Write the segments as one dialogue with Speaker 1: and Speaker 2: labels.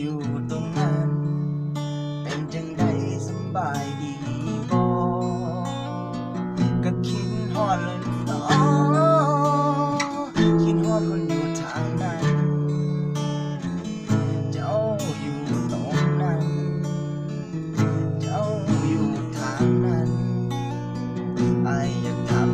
Speaker 1: อยู่ตรงนั้น เป็นจังใดสบายดีบ่ก็คิดฮอดเลยเนาะคิดฮอดคนอยู่ทางนั้น เจ้าอยู่ตรงนั้น เจ้าอยู่ทางนั้นไออยากถา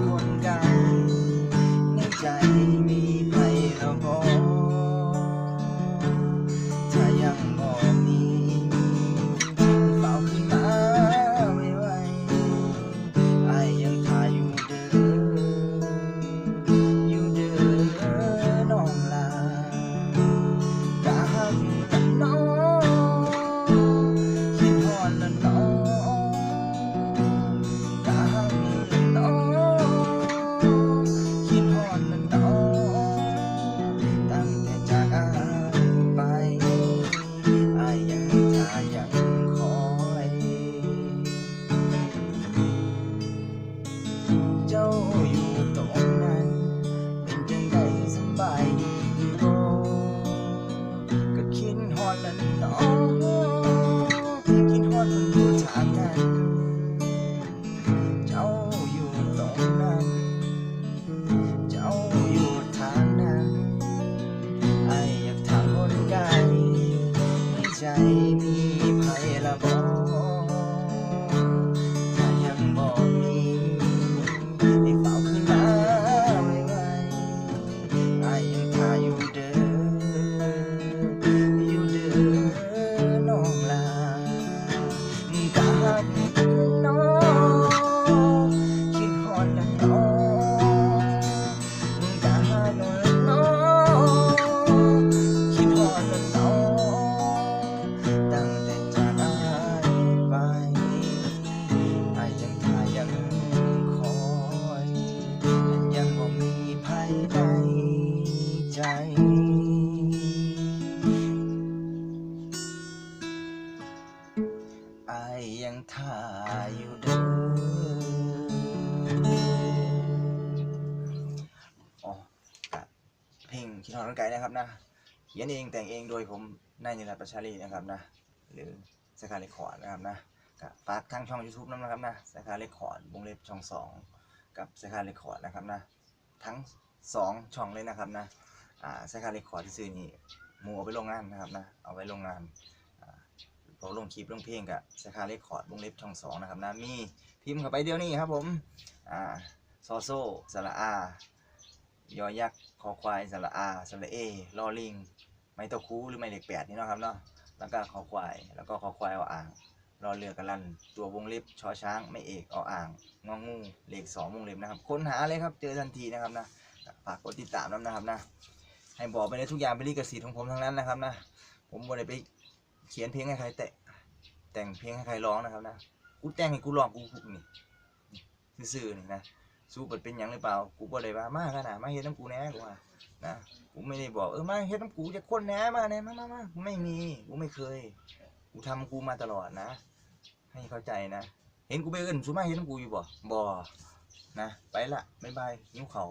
Speaker 1: ใจมีไผละบ่ถ้ายังบ่มีให้เฝ้าขึ้นมาไว้ไว้อายยังท่าอยู่เด้ออยู่เด้อน้องลากะหักน้องคิดฮอดละน้องกะหักละน้องายยังท่าอยู่เด้ออ๋อะเพลงคิดฮอดกันไกลนะครับนะเขียนเองแต่งเองโดยผมนายนิรัตน์ประชาลีนะครับนะ หรือสกาเลคอร์ดนะครับนะกับฝากทางช่อง YouTube น้ำนนะครับนะสกาเลคอร์ดวงเล็บช่องสองกับสกาเลคอร์ดนะครับนะ ทั้งสองช่องเลยนะครับนะอ่าสกาเลคอร์ดที่ซื้อนี่หมูเอาไปลงงานนะครับนะ เอาไว้ลงงาน พอลงคลิปลงเพลงกับสาขาเรคคอร์ดวงเล็บช่องสองนะครับนะมีพิมพ์เข้าไปเดี๋ยวนี้ครับผมอ่าซอโซสระอา ยอยักษ์คอควายสระอาสระเอลอลิง ไม้ตะคูหรือไม้เหล็กแปดนี่เนาะครับเนาะแล้วก็คอควายแล้วก็คอควายเอาอ่างรอเรือกันลัน ตัววงเล็บชอช้างไม่เอกเอาอ่างงองูเหล็กสองวงเล็บนะครับค้นหาเลยครับเจอทันทีนะครับนะฝากกดติดตามน้ำนะครับนะให้บอกไปในทุกอย่างเป็นลิขสิทธิ์ของผมทั้งนั้นนะครับนะผมบ่ได้ไป เขียนเพลงให้ใครแต่แต่งเพลงให้ใครร้องนะครับนะกูแต่งให้กูร้องกูพูดนี่ซื่อๆนี่นะสู้เปิดเป็นยังหรือเปล่า กูบ่ได้ว่ามาขนาดมาเฮ็ดน้ำกูแหน่กูว่านะกูไม่ได้บอกเออมาเฮ็ดน้ำกูจะคนแหน่มาแน่มามามากูไม่มีกูไม่เคย กูทำกูมาตลอดนะ ให้เข้าใจนะ เห็นกูไปเอิ้นสู้มาเฮ็ดน้ำกูอยู่บ่บ่นะ ไปละบ๊ายบายนิ้วเข่า